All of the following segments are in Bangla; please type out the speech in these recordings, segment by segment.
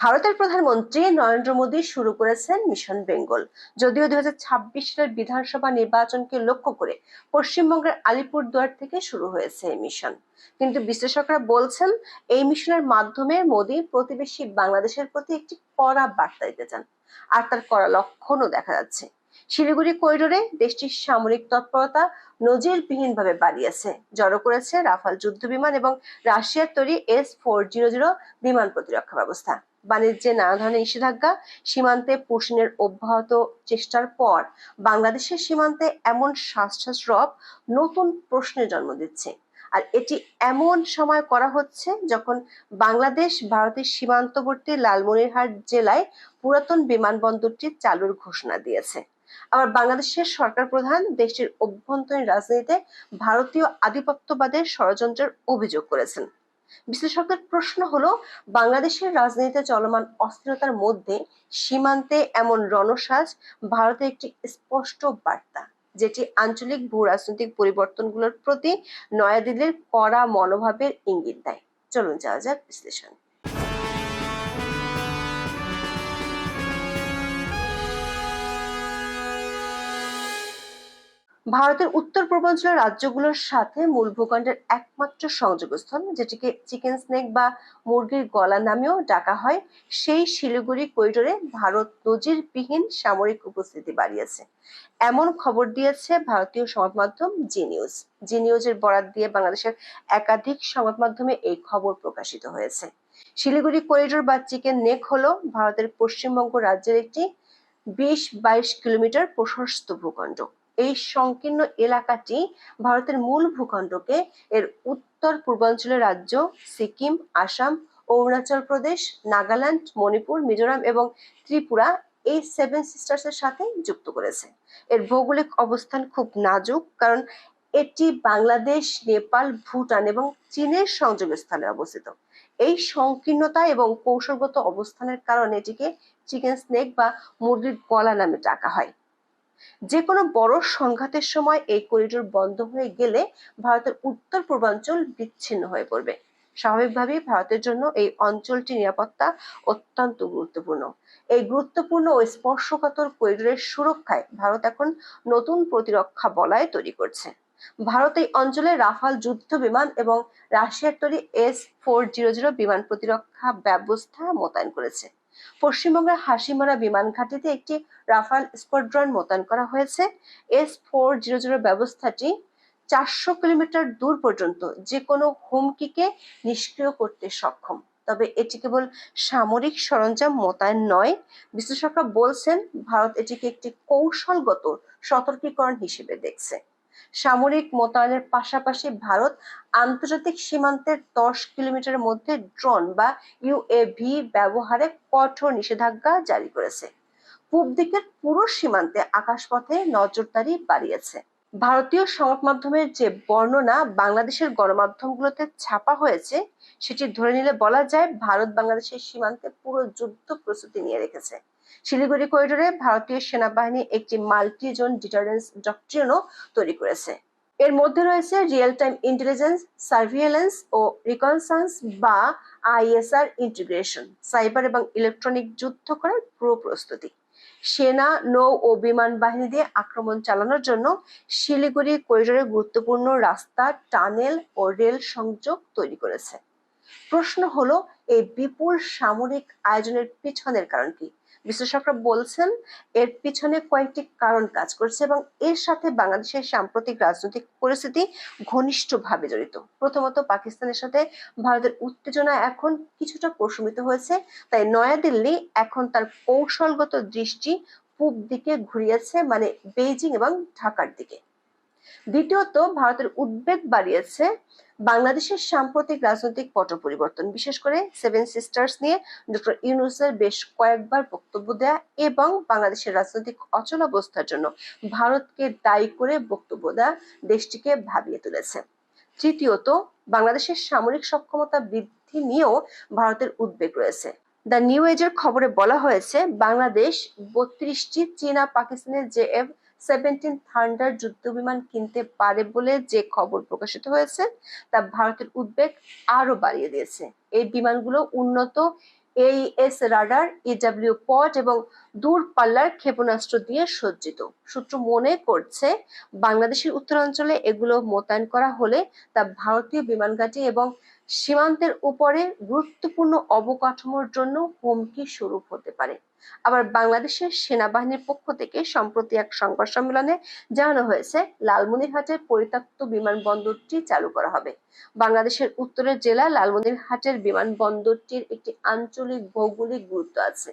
ভারতের প্রধানমন্ত্রী নরেন্দ্র মোদী শুরু করেছেন মিশন বেঙ্গল। যদিও দুই সালের বিধানসভা নির্বাচনকে লক্ষ্য করে পশ্চিমবঙ্গের আলিপুরদুয়ার থেকে শুরু হয়েছে এই মিশন। কিন্তু বিশ্লেষকরা বলছেন, এই মিশনের মাধ্যমে মোদী প্রতিবেশী বাংলাদেশের প্রতি একটি কড়া বার্তা দিতে চান। আর তার কড়া লক্ষণও দেখা যাচ্ছে। শিলিগুড়ি করিডোরে দেশটির সামরিক তৎপরতা নজিরবিহীনভাবে বাড়িয়েছে। জড়ো করেছে রাফাল যুদ্ধ বিমান এবং রাশিয়ার তৈরি এস ফোর জিরো জিরো বিমান প্রতিরক্ষা ব্যবস্থা। বাণিজ্যে নানা ধরনের নিষেধাজ্ঞা সীমান্তে পুশিনের অব্যাহত চেষ্টার পর বাংলাদেশের সীমান্তে এমন শ্বাস রব নতুন প্রশ্নের জন্ম দিচ্ছে। আর এটি এমন সময় করা হচ্ছে যখন বাংলাদেশ ভারতের সীমান্তবর্তী লালমনিরহাট জেলায় পুরাতন বিমানবন্দরটি চালুর ঘোষণা দিয়েছে। আবার বাংলাদেশের সরকার প্রধান দেশটির অভ্যন্তরীণ রাজনীতিতে ভারতীয় আধিপত্যবাদের ষড়যন্ত্রের অভিযোগ করেছেন। বিশ্লেষকদের প্রশ্ন হলো, বাংলাদেশের রাজনীতিতে চলমান অস্থিরতার মধ্যে সীমান্তে এমন রণসাজ ভারতের একটি স্পষ্ট বার্তা, যেটি আঞ্চলিক ভূ রাজনৈতিক পরিবর্তনগুলোর প্রতি নয়াদিল্লির কড়া মনোভাবের ইঙ্গিত দেয়। চলুন যাওয়া যাক বিশ্লেষণ। ভারতের উত্তর পূর্বাঞ্চলের রাজ্যগুলোর সাথে মূল ভূখণ্ডের একমাত্র সংযোগস্থল, যেটিকে চিকেন স্নেক বা মুরগির গলা নামেও ডাকা হয়, সেই শিলিগুড়ি করিডোরে ভারত নজিরবিহীন সামরিক উপস্থিতি বাড়িয়েছে। এমন খবর দিয়েছে ভারতীয় সংবাদ মাধ্যম জি নিউজ জি নিউজের বরাত দিয়ে বাংলাদেশের একাধিক সংবাদ মাধ্যমে এই খবর প্রকাশিত হয়েছে। শিলিগুড়ি করিডোর বা চিকেন নেক হলো ভারতের পশ্চিমবঙ্গ রাজ্যের একটি বিশ বাইশ কিলোমিটার প্রশস্ত ভূখণ্ড। এই সংকীর্ণ এলাকাটি ভারতের মূল ভূখণ্ডকে এর উত্তর পূর্বাঞ্চলের রাজ্য, সিকিম, আসাম, অরুণাচল প্রদেশ, নাগাল্যান্ড, মণিপুর, মিজোরাম এবং ত্রিপুরা এই সেভেন সিস্টার্স এর সাথে যুক্ত করেছে। এর ভৌগোলিক অবস্থান খুব নাজুক কারণ এটি বাংলাদেশ, নেপাল, ভুটান এবং চীনের সংযোগস্থলে অবস্থিত। এই সংকীর্ণতা এবং কৌশলগত অবস্থানের কারণে এটিকে চিকেন স্নেক বা মুরগির গলা নামে ডাকা হয়। যে কোনো বড় সংঘাতের সময় এই করিডোর বন্ধ হয়ে গেলে ভারতের উত্তর পূর্বাঞ্চল বিচ্ছিন্ন হয়ে পড়বে। স্বাভাবিকভাবেই ভারতের জন্য এই অঞ্চলটি নিরাপত্তা অত্যন্ত গুরুত্বপূর্ণ। এই গুরুত্বপূর্ণ ও স্পর্শকাতর করিডোরের সুরক্ষায় ভারত এখন নতুন প্রতিরক্ষা বলয় তৈরি করছে। ভারত এই অঞ্চলে রাফাল যুদ্ধ বিমান এবং রাশিয়ার তৈরি এস ফোর জিরো জিরো বিমান প্রতিরক্ষা ব্যবস্থা মোতায়েন করেছে। পশ্চিমবঙ্গের হাসিমারা বিমান ঘাটিতে একটি রাফাল স্কোয়াড্রন মোতায়েন করা হয়েছে। এস ফোর জিরো জিরো ব্যবস্থাটি চারশো কিলোমিটার দূর পর্যন্ত যে কোনো হুমকিকে নিষ্ক্রিয় করতে সক্ষম। তবে এটি কেবল সামরিক সরঞ্জাম মোতায়েন নয়, বিশ্লেষকরা বলছেন, ভারত এটিকে একটি কৌশলগত সতর্কীকরণ হিসেবে দেখছে। সামরিক মোতায়েনের পাশাপাশি ভারত আন্তর্জাতিক সীমান্তের দশ কিলোমিটারের মধ্যে ড্রোন বা ইউএভি ব্যবহারে কঠোর নিষেধাজ্ঞা জারি করেছে। পূব দিকের পুরো সীমান্তে আকাশপথে নজরদারি বাড়িয়েছে। ভারতীয় সংবাদ মাধ্যমের যে বর্ণনা বাংলাদেশের গণমাধ্যমগুলোতে ছাপা হয়েছে, সেটি ধরে নিলে বলা যায় ভারত বাংলাদেশের সীমান্তে পুরো যুদ্ধ প্রস্তুতি নিয়ে রেখেছে। শিলিগুড়ি করিডোরে ভারতীয় সেনাবাহিনী একটি মাল্টি জোন ডিটারেন্স ডক্ট্রিনও তৈরি করেছে। এর মধ্যে রয়েছে রিয়েল টাইম ইন্টেলিজেন্স সার্ভিলেন্স ও রিকনসান্স বা আইএসআর ইন্টিগ্রেশন সাইবার এবং ইলেকট্রনিক যুদ্ধ করার পুরো প্রস্তুতি। সেনা, নৌ ও বিমান বাহিনী দিয়ে আক্রমণ চালানোর জন্য শিলিগুড়ি করিডোরে গুরুত্বপূর্ণ রাস্তা টানেল ও রেল সংযোগ তৈরি করেছে। প্রশ্ন হলো, এই বিপুল সামরিক আয়োজনের পিছনের কারণ কি? বিশ্লেষকরা বলছেন, এর পিছনে কয়েকটি কারণ কাজ করছে এবং এর সাথে বাংলাদেশের সাম্প্রতিক রাজনৈতিক পরিস্থিতি ঘনিষ্ঠভাবে জড়িত। প্রথমত, পাকিস্তানের সাথে ভারতের উত্তেজনা এখন কিছুটা প্রশমিত হয়েছে, তাই নয়াদিল্লি এখন তার কৌশলগত দৃষ্টি পূব দিকে ঘুরিয়েছে মানে বেইজিং এবং ঢাকার দিকে। দ্বিতীয়ত, ভারতের উদ্বেগ বাড়িয়েছে বাংলাদেশের সাম্প্রতিক রাজনৈতিক পট পরিবর্তন, বিশেষ করে সেভেন সিস্টার্স নিয়ে ডক্টর ইউনুসের বেশ কয়েকবার বক্তব্য দেয়া এবং বাংলাদেশের রাজনৈতিক অচল অবস্থার জন্য ভারতকে দায়ী করে বক্তব্য দেয়া দেশটিকে ভাবিয়ে তুলেছে। তৃতীয়ত, বাংলাদেশের সামরিক সক্ষমতা বৃদ্ধি নিয়েও ভারতের উদ্বেগ রয়েছে। দ্য নিউ এজের খবরে বলা হয়েছে, বাংলাদেশ বত্রিশটি চীনা পাকিস্তানের জে এফ সেভেন্টিন থান্ডার যুদ্ধ বিমান কিনতে পারে বলে যে খবর প্রকাশিত হয়েছে, তা ভারতের উদ্বেগ আরও বাড়িয়ে দিয়েছে। এই বিমানগুলো উন্নত এইএস রাডার ইডব্লিউ পড এবং দূরপাল্লার ক্ষেপণাস্ত্র দিয়ে সজ্জিত। সূত্র মনে করছে, বাংলাদেশের উত্তরাঞ্চলে এগুলো মোতায়েন করা হলে তা ভারতীয় বিমান ঘাঁটি এবং সীমান্তের উপরে গুরুত্বপূর্ণ অবকাঠামোর জন্য হুমকি স্বরূপ হতে পারে। আবার বাংলাদেশের সেনাবাহিনীর পক্ষ থেকে সম্প্রতি এক সংবাদ সম্মেলনে জানানো হয়েছে, লালমনিরহাটের পরিত্যক্ত বিমানবন্দরটি চালু করা হবে। বাংলাদেশের উত্তরের জেলা লালমনিরহাটের বিমানবন্দরটির একটি আঞ্চলিক ভৌগোলিক গুরুত্ব আছে।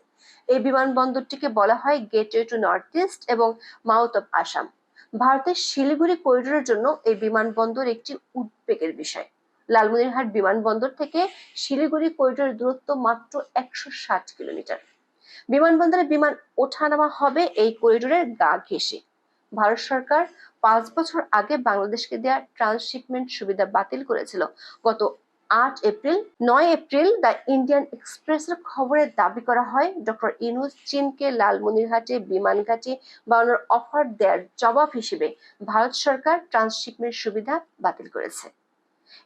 এই বিমানবন্দরটিকে বলা হয় গেটওয়ে টু নর্থ ইস্ট এবং মাউথ অফ আসাম ভারতের শিলিগুড়ি করিডোরের জন্য এই বিমানবন্দর একটি উদ্বেগের বিষয়। লালমনিরহাট বিমানবন্দর থেকে শিলিগুড়ি করিডোরের দূরত্ব মাত্র একশো ষাট কিলোমিটার। বিমানবন্দরে বিমান ওঠানামা হবে এই করিডোরের গা ঘেঁষে। ভারত সরকার পাঁচ বছর আগে বাংলাদেশকে দেওয়া ট্রান্সশিপমেন্ট সুবিধা বাতিল করেছিল। গত আট এপ্রিল, নয় এপ্রিল দ্য ইন্ডিয়ান এক্সপ্রেসের খবরে দাবি করা হয়, ডক্টর ইনুস চীনকে লালমনিরহাটে বিমান ঘাঁটি বানানোর অফার দেওয়ার জবাব হিসেবে ভারত সরকার ট্রান্সশিপমেন্ট সুবিধা বাতিল করেছে।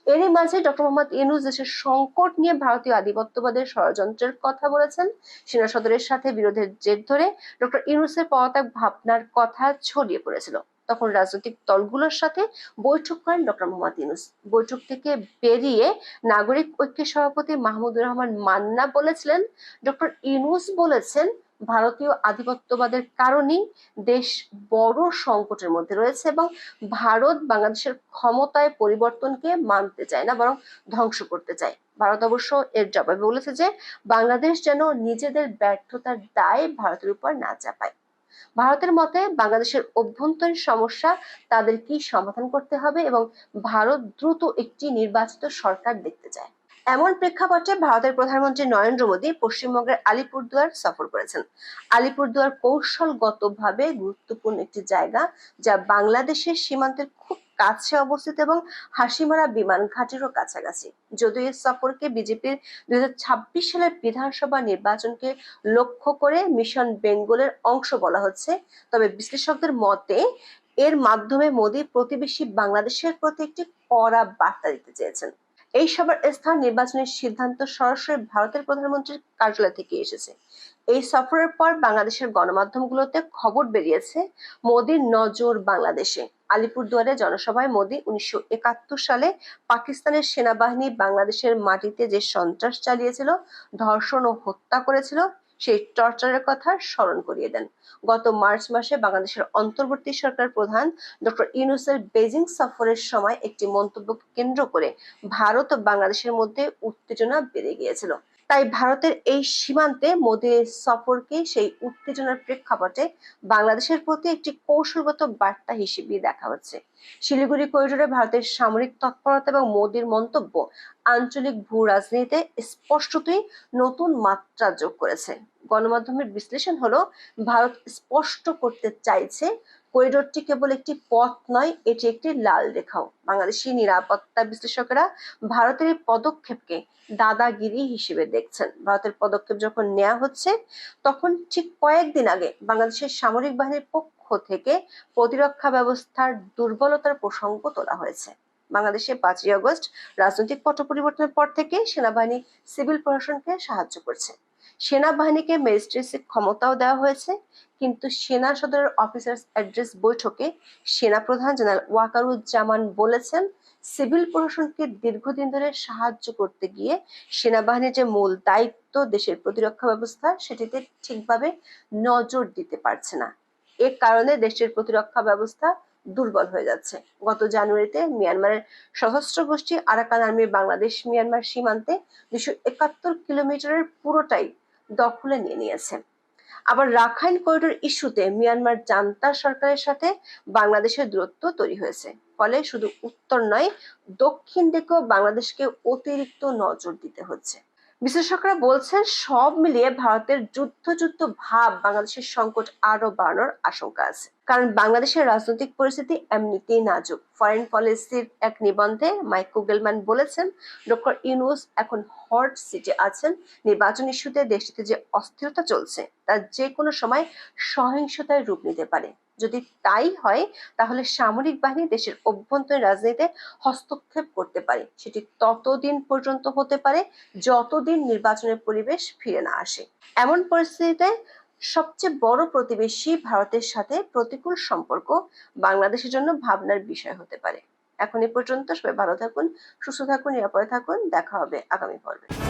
এরই মাঝে ডক্টর মোহাম্মদ ইনুস দেশের সংকট নিয়ে ভারতীয় আধিপত্যবাদের ষড়যন্ত্রের কথা বলেছেন। সেনা সদরের সাথে বিরোধের জের ধরে ডক্টর ইনুসের পদত্যাগ ভাবনার কথা ছড়িয়ে পড়েছিল। তখন রাজনৈতিক দলগুলোর সাথে বৈঠক করেন ডক্টর মোহাম্মদ ইনুস বৈঠক থেকে বেরিয়ে নাগরিক ঐক্যের সভাপতি মাহমুদুর রহমান মান্না বলেছিলেন, ডক্টর ইনুস বলেছেন ভারতীয় আধিপত্যবাদের কারণেই দেশ বড় সংকটের মধ্যে রয়েছে এবং ভারত বাংলাদেশের ক্ষমতায় পরিবর্তনকে মানতে চায় না, বরং ধ্বংস করতে চায়। ভারত অবশ্য এর জবাবে বলেছে যে, বাংলাদেশ যেন নিজেদের ব্যর্থতার দায় ভারতের উপর না চাপায়। ভারতের মতে, বাংলাদেশের অভ্যন্তরীণ সমস্যা তাদের কি সমাধান করতে হবে এবং ভারত দ্রুত একটি নির্বাচিত সরকার দেখতে চায়। এমন প্রেক্ষাপটে ভারতের প্রধানমন্ত্রী নরেন্দ্র মোদী পশ্চিমবঙ্গের আলিপুরদুয়ার সফর করেছেন। আলিপুরদুয়ার কৌশলগতভাবে গুরুত্বপূর্ণ একটি জায়গা যা বাংলাদেশের সীমান্তের খুব কাছে অবস্থিত এবং হাসিমারা বিমান ঘাটিরও কাছাকাছি। যদিও এই সফরকে বিজেপির দুই হাজার ছাব্বিশ সালের বিধানসভা নির্বাচনকে লক্ষ্য করে মিশন বেঙ্গলের অংশ বলা হচ্ছে, তবে বিশ্লেষকদের মতে এর মাধ্যমে মোদী প্রতিবেশী বাংলাদেশের প্রতি একটি কড়া বার্তা দিতে চেয়েছেন। এই সভার স্থান নির্বাচনের সিদ্ধান্ত সরাসরি ভারতের প্রধানমন্ত্রীর কার্যালয় থেকে এসেছে। এই সফরের পর বাংলাদেশের গণমাধ্যমগুলোতে খবর বেরিয়েছে মোদীর নজর বাংলাদেশে। আলিপুরদুয়ারে জনসভায় মোদি উনিশশো একাত্তর সালে পাকিস্তানের সেনাবাহিনী বাংলাদেশের মাটিতে যে সন্ত্রাস চালিয়েছিল, ধর্ষণ ও হত্যা করেছিল সেই টর্চারের কথা স্মরণ করিয়ে দেন। গত মার্চ মাসে বাংলাদেশের অন্তর্বর্তী সরকার প্রধান ডক্টর ইউনুসের বেজিং সফরের সময় একটি মন্তব্যকে কেন্দ্র করে ভারত ও বাংলাদেশের মধ্যে উত্তেজনা বেড়ে গিয়েছিল। তাই ভারতের এই সীমান্তে মোদীর সফরকে সেই উত্তেজনার প্রেক্ষাপটে বাংলাদেশের প্রতি একটি কৌশলগত বার্তা হিসেবে দেখা হচ্ছে। শিলিগুড়ি করিডোরে ভারতের সামরিক তৎপরতা এবং মোদীর মন্তব্য আঞ্চলিক ভূ রাজনীতিতে স্পষ্টতই নতুন মাত্রা যোগ করেছে। গণমাধ্যমের বিশ্লেষণ হলো, ভারত স্পষ্ট করতে চাইছে করিডোরটি কেবল একটি পথ নয়, এটি একটি লাল রেখাও। বাংলাদেশি নিরাপত্তা বিশ্লেষকেরা ভারতের পদক্ষেপকে দাদাগিরি হিসেবে দেখছেন। ভারতের পদক্ষেপ যখন নেওয়া হচ্ছে, তখন ঠিক কয়েকদিন আগে বাংলাদেশের সামরিক বাহিনীর পক্ষ থেকে প্রতিরক্ষা ব্যবস্থার দুর্বলতার প্রসঙ্গ তোলা হয়েছে। বাংলাদেশে পাঁচই আগস্ট রাজনৈতিক পট পরিবর্তনের পর থেকে সেনাবাহিনী সিভিল প্রশাসনকে সাহায্য করছে। সেনাবাহিনীকে ম্যাজিস্ট্রেসি ক্ষমতাও দেওয়া হয়েছে, কিন্তু সেনা সদরের অফিসার্স অ্যাড্রেস বৈঠকে সেনাপ্রধান জেনারেল ওয়াকারুজ্জামান বলেছেন, সিভিল প্রশাসনকে দীর্ঘদিন ধরে সাহায্য করতে গিয়ে সেনাবাহিনীর যে মূল দায়িত্ব দেশের প্রতিরক্ষা ব্যবস্থা, সেটিতে ঠিকভাবে নজর দিতে পারছে না। এ কারণে দেশের প্রতিরক্ষা ব্যবস্থা দুর্বল হয়ে যাচ্ছে। গত জানুয়ারিতে মিয়ানমারের সশস্ত্র গোষ্ঠী আরাকান আর্মি বাংলাদেশ মিয়ানমার সীমান্তে দুশো একাত্তর কিলোমিটারের পুরোটাই দখলে নিয়ে নিয়েছে। আবার রাখাইন করিডোর ইস্যুতে মিয়ানমার জান্তা সরকারের সাথে বাংলাদেশের দূরত্ব তৈরি হয়েছে। ফলে শুধু উত্তর নয়, দক্ষিণ দিকেও বাংলাদেশকে অতিরিক্ত নজর দিতে হচ্ছে। বিশ্লেষকরা বলছেন, সব মিলিয়ে ভারতের যুদ্ধ যুদ্ধ ভাব বাংলাদেশের সংকট আরও বাড়ানোর আশঙ্কা আছে। কারণ বাংলাদেশের রাজনৈতিক পরিস্থিতি এমনিতেই নাজুক। ফরেন পলিসির এক নিবন্ধে মাইকো গেলম্যান বলেছেন, ডক্টর ইউনুস এখন হট সিটে আছেন। নির্বাচন ইস্যুতে দেশটিতে যে অস্থিরতা চলছে, তা যে কোনো সময় সহিংসতায় রূপ নিতে পারে। যদি তাই হয়, তাহলে সামরিক বাহিনী দেশের অভ্যন্তরীণ রাজনীতিতে হস্তক্ষেপ করতে পারে। সেটি ততদিন পর্যন্ত হতে পারে যতদিন নির্বাচনের পরিবেশ ফিরে না আসে। এমন পরিস্থিতিতে সবচেয়ে বড় প্রতিবেশী ভারতের সাথে প্রতিকূল সম্পর্ক বাংলাদেশের জন্য ভাবনার বিষয় হতে পারে। এখন এ পর্যন্ত সবাই ভালো থাকুন, সুস্থ থাকুন, নিরাপদে থাকুন। দেখা হবে আগামী পর্বে।